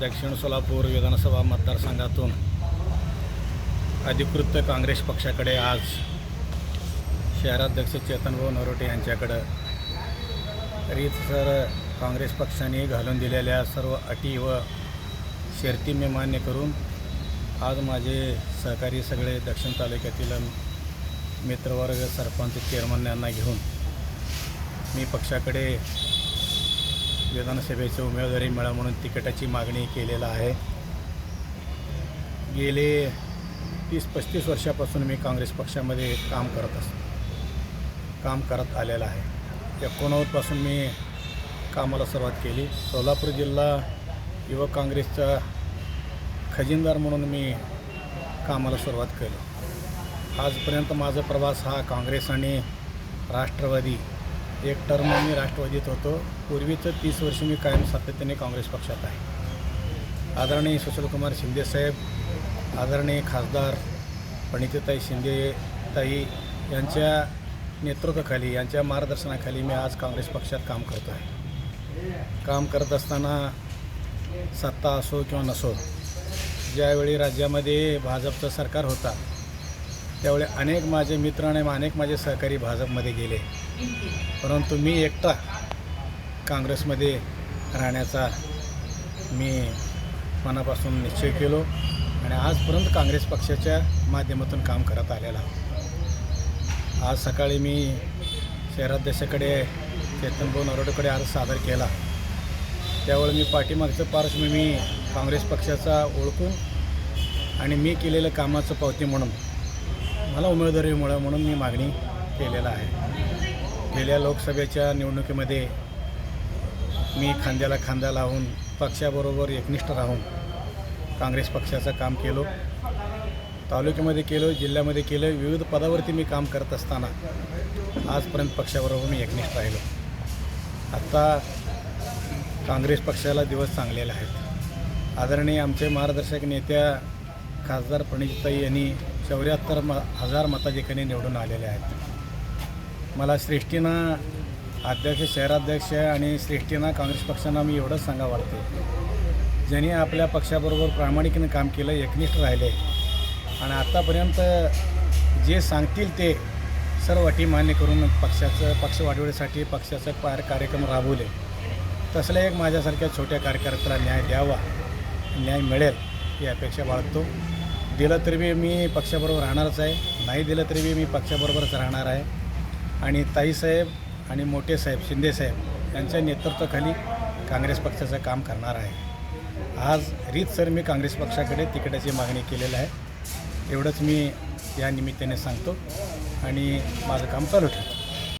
दक्षिण सोलापूर विधानसभा मतदारसंघातून अधिकृत काँग्रेस पक्षाकडे आज शहराध्यक्ष चेतनभाऊ नरोटे यांच्याकडं रीतसर काँग्रेस पक्षाने घालून दिलेल्या सर्व अटी व शर्ती मी मान्य करून आज माझे सहकारी सगळे दक्षिण तालुक्यातील मित्रवर्ग सरपंच चेअरमन यांना घेऊन मी पक्षाकडे विधानसभेची उमेदवारी मिळा म्हणून तिकिटाची मागणी केलेला आहे. गेले तीस पस्तीस वर्षापासून मी काँग्रेस पक्षामध्ये काम करत असतो काम करत आलेलं आहे. एकोणनव्वदपासून मी कामाला सुरुवात केली. सोलापूर जिल्हा युवक काँग्रेसचा खजिनदार म्हणून मी कामाला सुरुवात केली. आजपर्यंत माझा प्रवास हा काँग्रेस आणि राष्ट्रवादी एक टर्म मी राष्ट्रवादीत होतो. पूर्वीचं तीस वर्ष मी कायम सातत्याने काँग्रेस पक्षात आहे. आदरणीय सुशीलकुमार शिंदेसाहेब आदरणीय खासदार प्रणितीताई शिंदेताई यांच्या नेतृत्वाखाली यांच्या मार्गदर्शनाखाली मी आज काँग्रेस पक्षात काम करतो आहे. काम करत असताना सत्ता असो किंवा नसो ज्यावेळी राज्यामध्ये भाजपचं सरकार होता त्यावेळी अनेक माझे मित्र आणि अनेक माझे सहकारी भाजपमध्ये गेले. परंतु मी एकटा काँग्रेसमध्ये राहण्याचा मी मनापासून निश्चय केलो आणि आजपर्यंत काँग्रेस पक्षाच्या माध्यमातून काम करत आलेला आज सकाळी मी शहराध्यक्षाकडे चेतनभाऊ नरोडेकडे अर्ज सादर केला. त्यावेळी मी पाठीमागचं पार्श्वभूमी मी काँग्रेस पक्षाचा ओळखून आणि मी केलेलं कामाचं पावती म्हणून मला उमेदवारी मिळावं म्हणून मी मागणी केलेला आहे. गेल्या लोकसभेच्या निवडणुकीमध्ये मी खांद्याला खांदा लावून पक्षाबरोबर एकनिष्ठ राहून काँग्रेस पक्षाचं काम केलो. तालुक्यामध्ये केलो जिल्ह्यामध्ये केलं विविध पदावरती मी काम करत असताना आजपर्यंत पक्षाबरोबर मी एकनिष्ठ राहिलो. आत्ता काँग्रेस पक्षाला दिवस चांगलेले आहेत. आदरणीय आमचे मार्गदर्शक नेत्या खासदार प्रणितताई यांनी चौऱ्याहत्तर म हजार मताधिकाने निवडून आलेले आहेत. मला श्रेष्ठीनं अध्यक्ष शहराध्यक्ष आणि श्रेष्ठीनं काँग्रेस पक्षांना मी एवढंच सांगा वाटते ज्यांनी आपल्या पक्षाबरोबर प्रामाणिकनं काम केलं एकनिष्ठ राहिले आणि आत्तापर्यंत जे सांगतील ते सर्व अटी मान्य करून पक्षाचं पक्ष वाढवण्यासाठी पक्षाचं पार कार्यक्रम राबवले. तसल्या एक माझ्यासारख्या छोट्या कार्यकर्त्याला न्याय द्यावा न्याय मिळेल ही अपेक्षा बाळगतो. दिलं तरी बी मी पक्षाबरोबर राहणारच आहे. नाही दिलं तरी बी मी पक्षाबरोबरच राहणार आहे. आणि ताईसाहेब आणि मोठे साहेब शिंदेसाहेब यांच्या नेतृत्वाखाली काँग्रेस पक्षाचं काम करणार आहे. आज रीतसर मी काँग्रेस पक्षाकडे तिकिटाची मागणी केलेलं आहे. एवढंच मी या निमित्ताने सांगतो. आणि माझं काम चालू ठेवतो.